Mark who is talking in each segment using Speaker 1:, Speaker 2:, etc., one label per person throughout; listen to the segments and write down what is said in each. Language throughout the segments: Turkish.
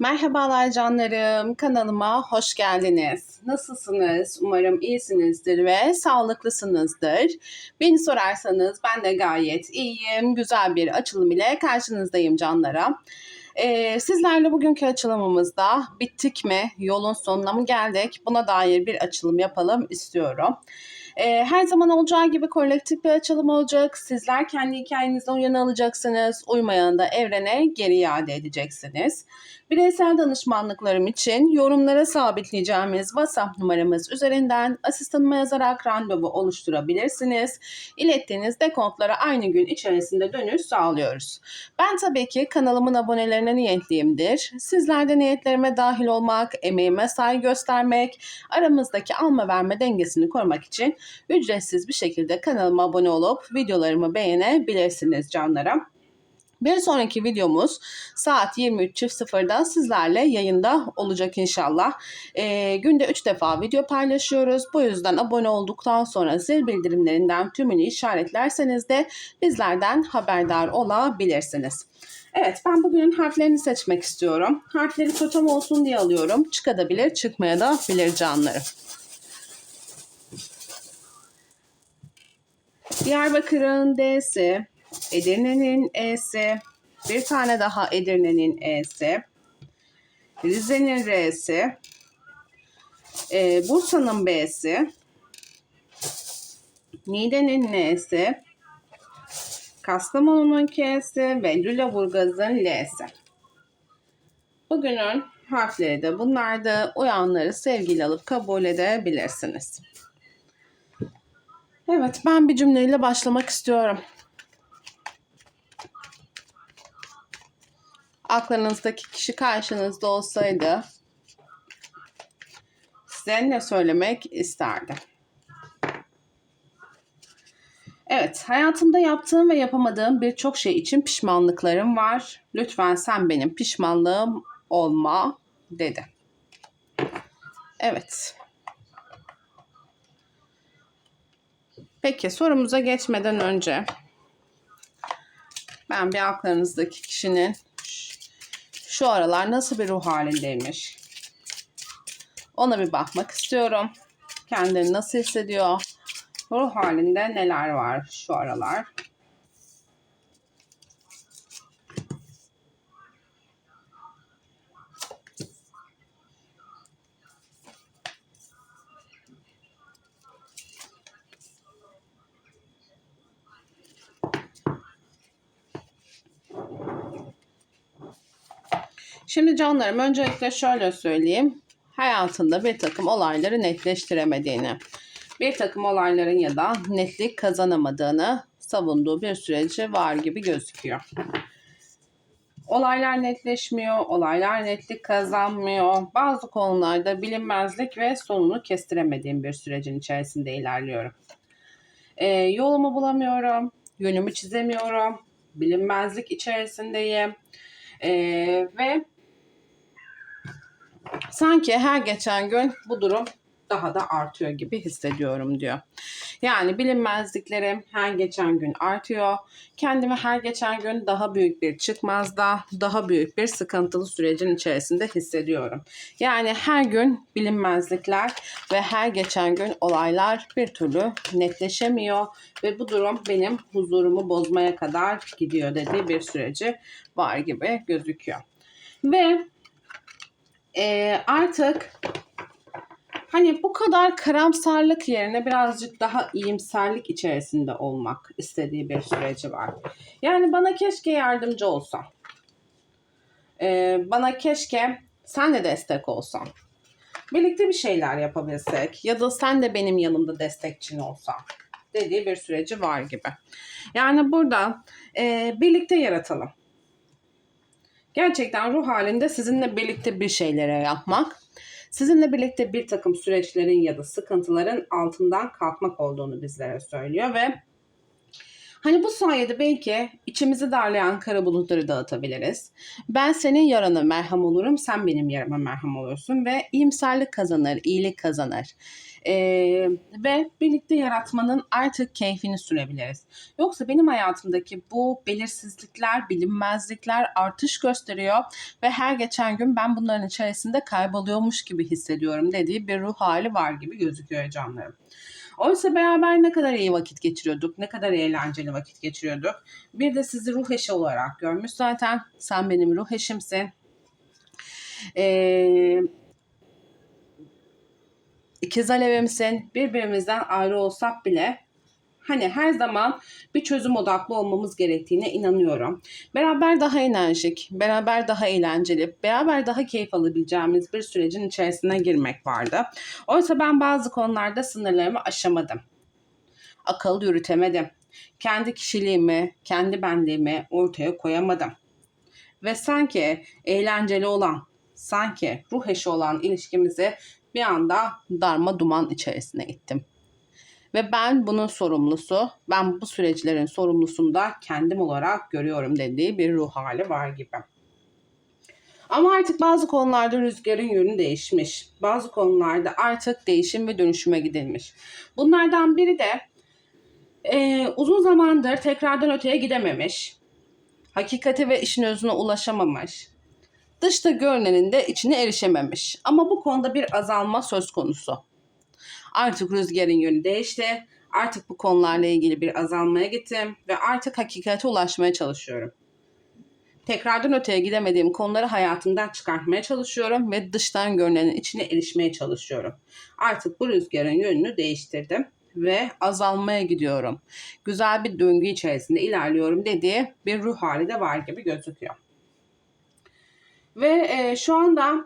Speaker 1: Merhabalar canlarım, kanalıma hoş geldiniz. Nasılsınız? Umarım iyisinizdir ve sağlıklısınızdır. Beni sorarsanız ben de gayet iyiyim. Güzel bir açılım ile karşınızdayım canlara. Ee, sizlerle bugünkü açılımımızda bittik mi, yolun sonuna mı geldik buna dair bir açılım yapalım istiyorum. Ee, her zaman olacağı gibi kolektif bir açılım olacak. Sizler kendi hikayenizden uyanı alacaksınız. Uymayanı da evrene geri iade edeceksiniz. Bireysel danışmanlıklarım için yorumlara sabitleyeceğimiz WhatsApp numaramız üzerinden asistanıma yazarak randevu oluşturabilirsiniz. İlettiğiniz dekontlara aynı gün içerisinde dönüş sağlıyoruz. Ben tabii ki kanalımın abonelerine niyetliyimdir. Sizler de niyetlerime dahil olmak, emeğime saygı göstermek, aramızdaki alma verme dengesini korumak için ücretsiz bir şekilde kanalıma abone olup videolarımı beğenebilirsiniz canlarım. Bir sonraki videomuz saat 23.00'da sizlerle yayında olacak inşallah. Ee, günde 3 defa video paylaşıyoruz. Bu yüzden abone olduktan sonra zil bildirimlerinden tümünü işaretlerseniz de bizlerden haberdar olabilirsiniz. Evet ben bugünün harflerini seçmek istiyorum. Harfleri totem olsun diye alıyorum. Çıkabilir çıkmaya da bilir canlarım. Diyarbakır'ın D'si, Edirne'nin E'si, bir tane daha Edirne'nin E'si, Rize'nin R'si, e, Bursa'nın B'si, Niğde'nin N'si, Kastamonu'nun K'si ve Lüleburgaz'ın L'si. Bugünün harfleri de bunlardı. Uyanları sevgiyle alıp kabul edebilirsiniz. Evet, ben bir cümleyle başlamak istiyorum. Aklınızdaki kişi karşınızda olsaydı size ne söylemek isterdi? Evet, hayatımda yaptığım ve yapamadığım birçok şey için pişmanlıklarım var. Lütfen sen benim pişmanlığım olma dedi. Evet. Peki sorumuza geçmeden önce ben bir aklınızdaki kişinin şu aralar nasıl bir ruh halindeymiş ona bir bakmak istiyorum. Kendini nasıl hissediyor? Ruh halinde neler var şu aralar? Şimdi canlarım öncelikle şöyle söyleyeyim. Hayatında bir takım olayları netleştiremediğini, bir takım olayların ya da netlik kazanamadığını savunduğu bir süreci var gibi gözüküyor. Olaylar netleşmiyor, olaylar netlik kazanmıyor. Bazı konularda bilinmezlik ve sonunu kestiremediğim bir sürecin içerisinde ilerliyorum. Ee, yolumu bulamıyorum, yönümü çizemiyorum, bilinmezlik içerisindeyim. Ee, ve sanki her geçen gün bu durum daha da artıyor gibi hissediyorum diyor. Yani bilinmezliklerim her geçen gün artıyor. Kendimi her geçen gün daha büyük bir çıkmazda, daha büyük bir sıkıntılı sürecin içerisinde hissediyorum. Yani her gün bilinmezlikler ve her geçen gün olaylar bir türlü netleşemiyor ve bu durum benim huzurumu bozmaya kadar gidiyor dediği bir süreci var gibi gözüküyor. Ve e, artık hani bu kadar karamsarlık yerine birazcık daha iyimserlik içerisinde olmak istediği bir süreci var. Yani bana keşke yardımcı olsan. E, bana keşke sen de destek olsan. Birlikte bir şeyler yapabilsek ya da sen de benim yanımda destekçin olsan dediği bir süreci var gibi. Yani burada e, birlikte yaratalım gerçekten ruh halinde sizinle birlikte bir şeylere yapmak, sizinle birlikte bir takım süreçlerin ya da sıkıntıların altından kalkmak olduğunu bizlere söylüyor ve Hani bu sayede belki içimizi darlayan kara bulutları dağıtabiliriz. Ben senin yarana merham olurum, sen benim yarama merham olursun ve iyimserlik kazanır, iyilik kazanır. Ee, ve birlikte yaratmanın artık keyfini sürebiliriz. Yoksa benim hayatımdaki bu belirsizlikler, bilinmezlikler artış gösteriyor ve her geçen gün ben bunların içerisinde kayboluyormuş gibi hissediyorum dediği bir ruh hali var gibi gözüküyor canlarım. Oysa beraber ne kadar iyi vakit geçiriyorduk, ne kadar eğlenceli vakit geçiriyorduk. Bir de sizi ruh eşi olarak görmüş zaten. Sen benim ruh eşimsin. Ee, ikiz alevimsin. Birbirimizden ayrı olsak bile hani her zaman bir çözüm odaklı olmamız gerektiğine inanıyorum. Beraber daha enerjik, beraber daha eğlenceli, beraber daha keyif alabileceğimiz bir sürecin içerisine girmek vardı. Oysa ben bazı konularda sınırlarımı aşamadım. Akıl yürütemedim. Kendi kişiliğimi, kendi benliğimi ortaya koyamadım. Ve sanki eğlenceli olan, sanki ruh eşi olan ilişkimizi bir anda darma duman içerisine ittim. Ve ben bunun sorumlusu, ben bu süreçlerin sorumlusunu da kendim olarak görüyorum dediği bir ruh hali var gibi. Ama artık bazı konularda rüzgarın yönü değişmiş. Bazı konularda artık değişim ve dönüşüme gidilmiş. Bunlardan biri de e, uzun zamandır tekrardan öteye gidememiş. Hakikate ve işin özüne ulaşamamış. Dışta görünenin de içine erişememiş. Ama bu konuda bir azalma söz konusu. Artık rüzgarın yönü değişti. Artık bu konularla ilgili bir azalmaya gittim ve artık hakikate ulaşmaya çalışıyorum. Tekrardan öteye gidemediğim konuları hayatımdan çıkartmaya çalışıyorum ve dıştan görünenin içine erişmeye çalışıyorum. Artık bu rüzgarın yönünü değiştirdim ve azalmaya gidiyorum. Güzel bir döngü içerisinde ilerliyorum dediği bir ruh hali de var gibi gözüküyor. Ve e, şu anda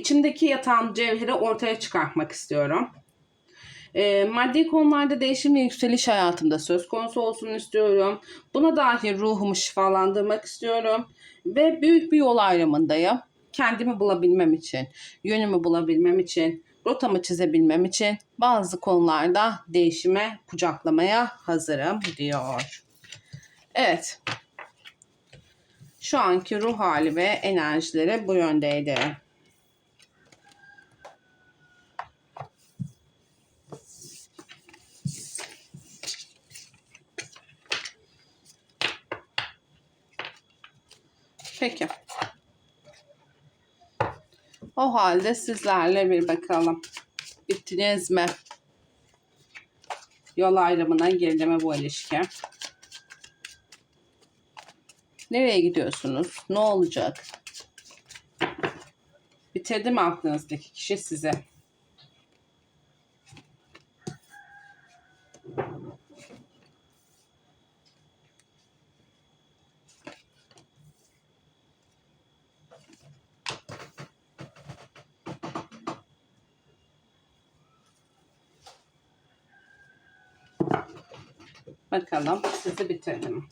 Speaker 1: içimdeki yatan cevheri ortaya çıkartmak istiyorum. E, maddi konularda değişim ve yükseliş hayatımda söz konusu olsun istiyorum. Buna dair ruhumu şifalandırmak istiyorum. Ve büyük bir yol ayrımındayım. Kendimi bulabilmem için, yönümü bulabilmem için, rotamı çizebilmem için bazı konularda değişime, kucaklamaya hazırım diyor. Evet. Şu anki ruh hali ve enerjileri bu yöndeydi. Peki. O halde sizlerle bir bakalım. Bittiniz mi? Yol ayrımına girdi mi bu ilişki? Nereye gidiyorsunuz? Ne olacak? Bitirdi mi aklınızdaki kişi size? Bakalım sizi bitirdi mi?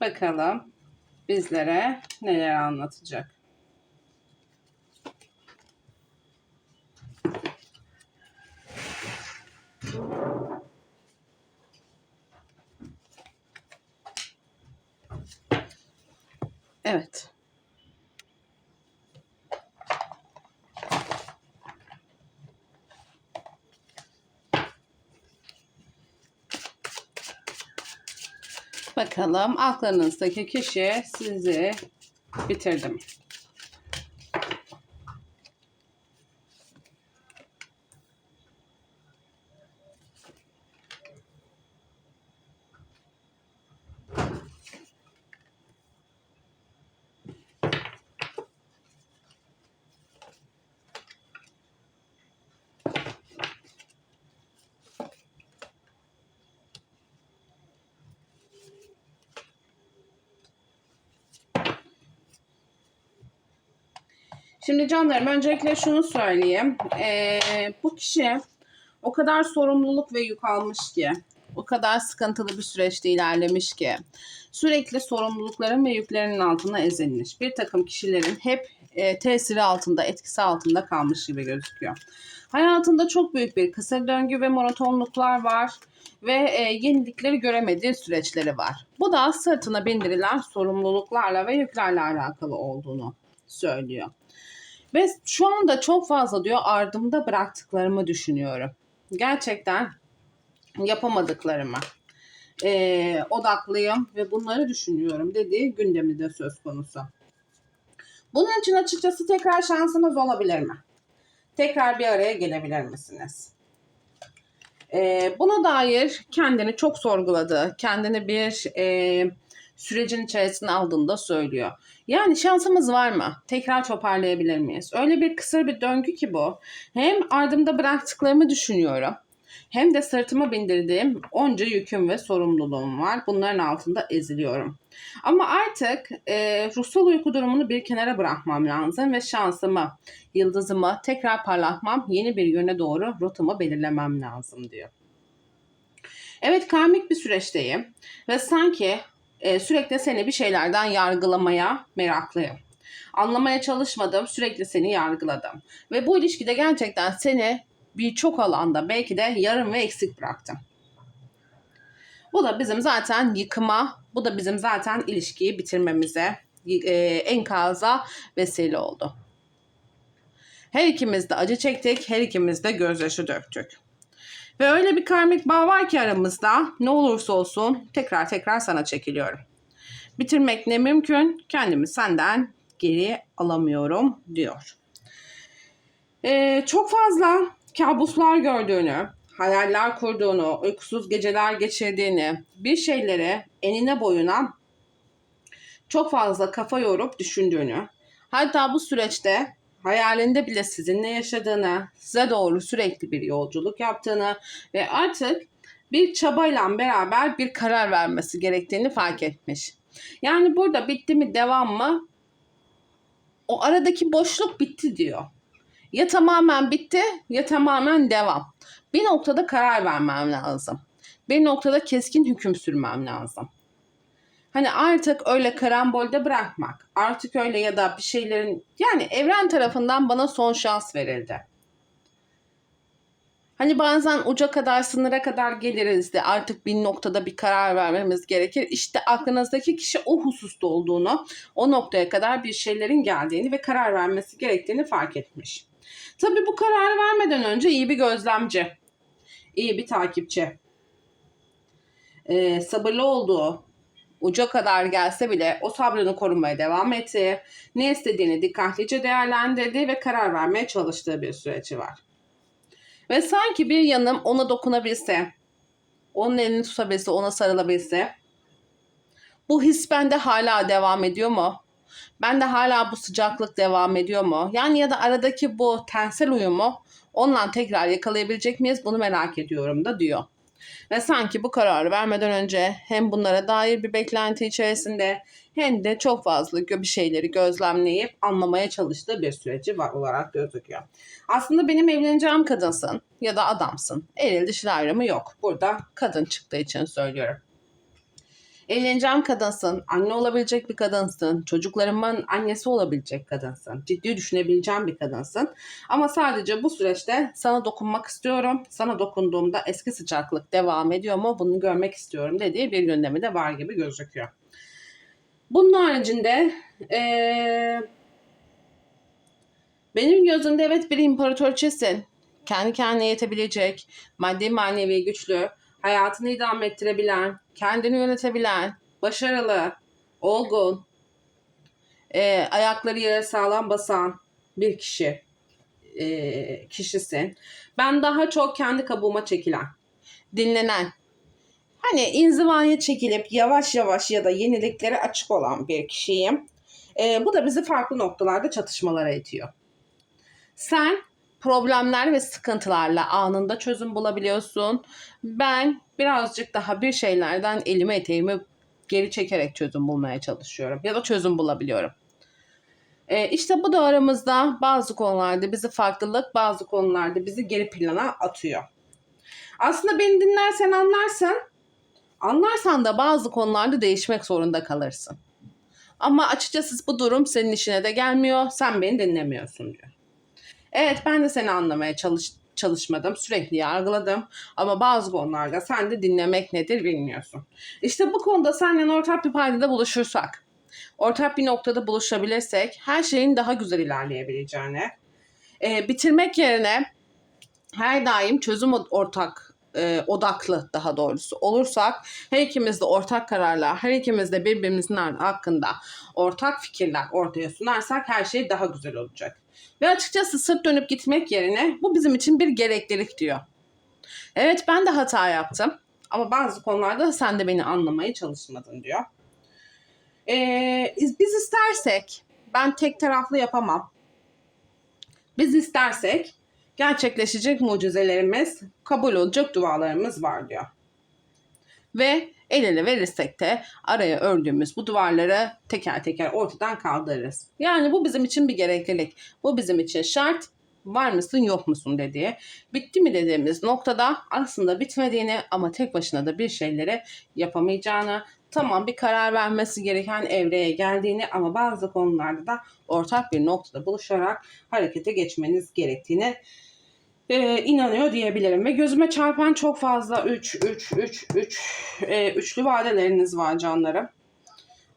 Speaker 1: Bakalım bizlere neler anlatacak. Evet. Bakalım aklınızdaki kişi sizi bitirdi mi? Şimdi canlarım öncelikle şunu söyleyeyim. Ee, bu kişi o kadar sorumluluk ve yük almış ki, o kadar sıkıntılı bir süreçte ilerlemiş ki sürekli sorumlulukların ve yüklerinin altına ezilmiş. Bir takım kişilerin hep e, tesiri altında, etkisi altında kalmış gibi gözüküyor. Hayatında çok büyük bir kısır döngü ve monotonluklar var ve e, yenilikleri göremediği süreçleri var. Bu da sırtına bindirilen sorumluluklarla ve yüklerle alakalı olduğunu söylüyor. Ve şu anda çok fazla diyor ardımda bıraktıklarımı düşünüyorum. Gerçekten yapamadıklarımı e, odaklıyım ve bunları düşünüyorum dediği gündemi de söz konusu. Bunun için açıkçası tekrar şansınız olabilir mi? Tekrar bir araya gelebilir misiniz? E, buna dair kendini çok sorguladı. Kendini bir e, sürecin içerisine aldığında söylüyor. Yani şansımız var mı? Tekrar toparlayabilir miyiz? Öyle bir kısır bir döngü ki bu. Hem ardımda bıraktıklarımı düşünüyorum. Hem de sırtıma bindirdiğim onca yüküm ve sorumluluğum var. Bunların altında eziliyorum. Ama artık e, ruhsal uyku durumunu bir kenara bırakmam lazım ve şansımı, yıldızımı tekrar parlatmam, yeni bir yöne doğru rotamı belirlemem lazım diyor. Evet karmik bir süreçteyim ve sanki e, sürekli seni bir şeylerden yargılamaya meraklıyım. Anlamaya çalışmadım, sürekli seni yargıladım. Ve bu ilişkide gerçekten seni birçok alanda belki de yarım ve eksik bıraktım. Bu da bizim zaten yıkıma, bu da bizim zaten ilişkiyi bitirmemize, e, enkaza vesile oldu. Her ikimiz de acı çektik, her ikimiz de gözyaşı döktük. Ve öyle bir karmik bağ var ki aramızda ne olursa olsun tekrar tekrar sana çekiliyorum. Bitirmek ne mümkün, kendimi senden geri alamıyorum diyor. Ee, çok fazla kabuslar gördüğünü, hayaller kurduğunu, uykusuz geceler geçirdiğini, bir şeylere enine boyuna çok fazla kafa yorup düşündüğünü, hatta bu süreçte hayalinde bile sizinle yaşadığını, size doğru sürekli bir yolculuk yaptığını ve artık bir çabayla beraber bir karar vermesi gerektiğini fark etmiş. Yani burada bitti mi devam mı? O aradaki boşluk bitti diyor. Ya tamamen bitti ya tamamen devam. Bir noktada karar vermem lazım. Bir noktada keskin hüküm sürmem lazım. Hani artık öyle karambolde bırakmak. Artık öyle ya da bir şeylerin yani evren tarafından bana son şans verildi. Hani bazen uca kadar sınıra kadar geliriz de artık bir noktada bir karar vermemiz gerekir. İşte aklınızdaki kişi o hususta olduğunu, o noktaya kadar bir şeylerin geldiğini ve karar vermesi gerektiğini fark etmiş. Tabii bu kararı vermeden önce iyi bir gözlemci, iyi bir takipçi, ee, sabırlı olduğu, uca kadar gelse bile o sabrını korumaya devam etti. Ne istediğini dikkatlice değerlendirdi ve karar vermeye çalıştığı bir süreci var. Ve sanki bir yanım ona dokunabilse, onun elini tutabilse, ona sarılabilse, bu his bende hala devam ediyor mu? Bende hala bu sıcaklık devam ediyor mu? Yani ya da aradaki bu tensel uyumu onunla tekrar yakalayabilecek miyiz? Bunu merak ediyorum da diyor. Ve sanki bu kararı vermeden önce hem bunlara dair bir beklenti içerisinde hem de çok fazla bir şeyleri gözlemleyip anlamaya çalıştığı bir süreci var olarak gözüküyor. Aslında benim evleneceğim kadınsın ya da adamsın. Eril dişil ayrımı yok. Burada kadın çıktığı için söylüyorum. Evleneceğim kadınsın, anne olabilecek bir kadınsın, çocuklarımın annesi olabilecek kadınsın, ciddi düşünebileceğim bir kadınsın. Ama sadece bu süreçte sana dokunmak istiyorum. Sana dokunduğumda eski sıcaklık devam ediyor mu bunu görmek istiyorum dediği bir gündemi de var gibi gözüküyor. Bunun haricinde ee, benim gözümde evet bir imparatorçesin. Kendi kendine yetebilecek, maddi manevi güçlü, hayatını idame ettirebilen, kendini yönetebilen, başarılı, olgun, e, ayakları yere sağlam basan bir kişi e, kişisin. Ben daha çok kendi kabuğuma çekilen, dinlenen, hani inzivaya çekilip yavaş yavaş ya da yeniliklere açık olan bir kişiyim. E, bu da bizi farklı noktalarda çatışmalara itiyor. Sen problemler ve sıkıntılarla anında çözüm bulabiliyorsun. Ben birazcık daha bir şeylerden elimi eteğimi geri çekerek çözüm bulmaya çalışıyorum ya da çözüm bulabiliyorum. Ee, işte bu da aramızda bazı konularda bizi farklılık, bazı konularda bizi geri plana atıyor. Aslında beni dinlersen anlarsın. Anlarsan da bazı konularda değişmek zorunda kalırsın. Ama açıkçası bu durum senin işine de gelmiyor. Sen beni dinlemiyorsun diyor. Evet ben de seni anlamaya çalış çalışmadım. Sürekli yargıladım. Ama bazı konularda sen de dinlemek nedir bilmiyorsun. İşte bu konuda seninle ortak bir paydada buluşursak, ortak bir noktada buluşabilirsek her şeyin daha güzel ilerleyebileceğini, e, bitirmek yerine her daim çözüm ortak e, odaklı daha doğrusu olursak her ikimiz de ortak kararlar, her ikimiz de birbirimizin hakkında ortak fikirler ortaya sunarsak her şey daha güzel olacak. Ve açıkçası sırt dönüp gitmek yerine bu bizim için bir gereklilik diyor. Evet ben de hata yaptım ama bazı konularda sen de beni anlamaya çalışmadın diyor. Ee, biz istersek ben tek taraflı yapamam. Biz istersek gerçekleşecek mucizelerimiz, kabul olacak dualarımız var diyor. Ve el ele verirsek de araya ördüğümüz bu duvarları teker teker ortadan kaldırırız. Yani bu bizim için bir gereklilik. Bu bizim için şart. Var mısın yok musun dediği. Bitti mi dediğimiz noktada aslında bitmediğini ama tek başına da bir şeyleri yapamayacağını, tamam bir karar vermesi gereken evreye geldiğini ama bazı konularda da ortak bir noktada buluşarak harekete geçmeniz gerektiğini e, inanıyor diyebilirim. Ve gözüme çarpan çok fazla 3, 3, 3, 3 e, üçlü vadeleriniz var canlarım.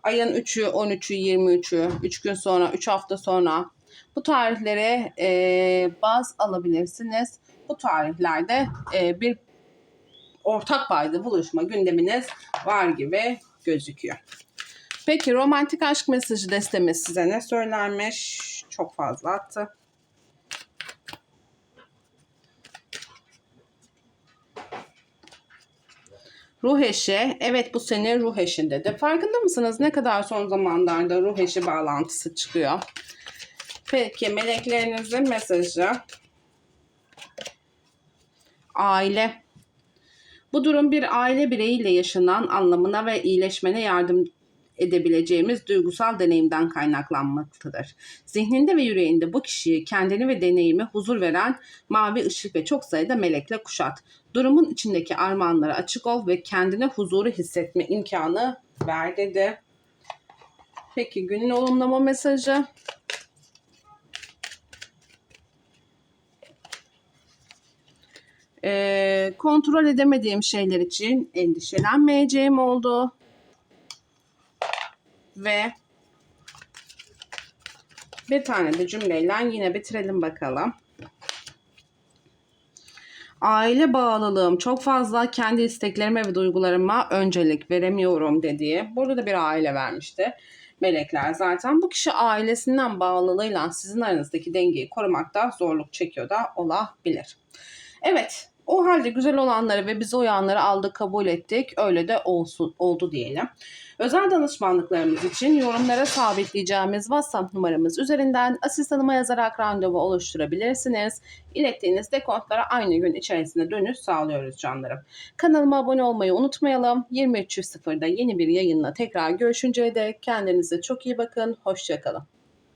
Speaker 1: Ayın 3'ü, 13'ü, 23'ü, 3 gün sonra, 3 hafta sonra bu tarihlere e, baz alabilirsiniz. Bu tarihlerde e, bir ortak payda buluşma gündeminiz var gibi gözüküyor. Peki romantik aşk mesajı destemiz size ne söylermiş? Çok fazla attı. Ruh eşi, evet bu sene ruh eşinde de. Farkında mısınız ne kadar son zamanlarda ruh eşi bağlantısı çıkıyor? Peki meleklerinizin mesajı. Aile. Bu durum bir aile bireyiyle yaşanan anlamına ve iyileşmene yardım edebileceğimiz duygusal deneyimden kaynaklanmaktadır. Zihninde ve yüreğinde bu kişiyi, kendini ve deneyimi huzur veren mavi ışık ve çok sayıda melekle kuşat. Durumun içindeki armağanlara açık ol ve kendine huzuru hissetme imkanı ver dedi. Peki günün olumlama mesajı. Ee, kontrol edemediğim şeyler için endişelenmeyeceğim oldu ve bir tane de cümleyle yine bitirelim bakalım. Aile bağlılığım çok fazla kendi isteklerime ve duygularıma öncelik veremiyorum dediği. Burada da bir aile vermişti. Melekler zaten bu kişi ailesinden bağlılığıyla sizin aranızdaki dengeyi korumakta zorluk çekiyor da olabilir. Evet o halde güzel olanları ve bize uyanları aldık kabul ettik. Öyle de olsun, oldu diyelim. Özel danışmanlıklarımız için yorumlara sabitleyeceğimiz WhatsApp numaramız üzerinden asistanıma yazarak randevu oluşturabilirsiniz. İlettiğiniz dekontlara aynı gün içerisinde dönüş sağlıyoruz canlarım. Kanalıma abone olmayı unutmayalım. 23.00'da yeni bir yayınla tekrar görüşünceye dek kendinize çok iyi bakın. Hoşçakalın.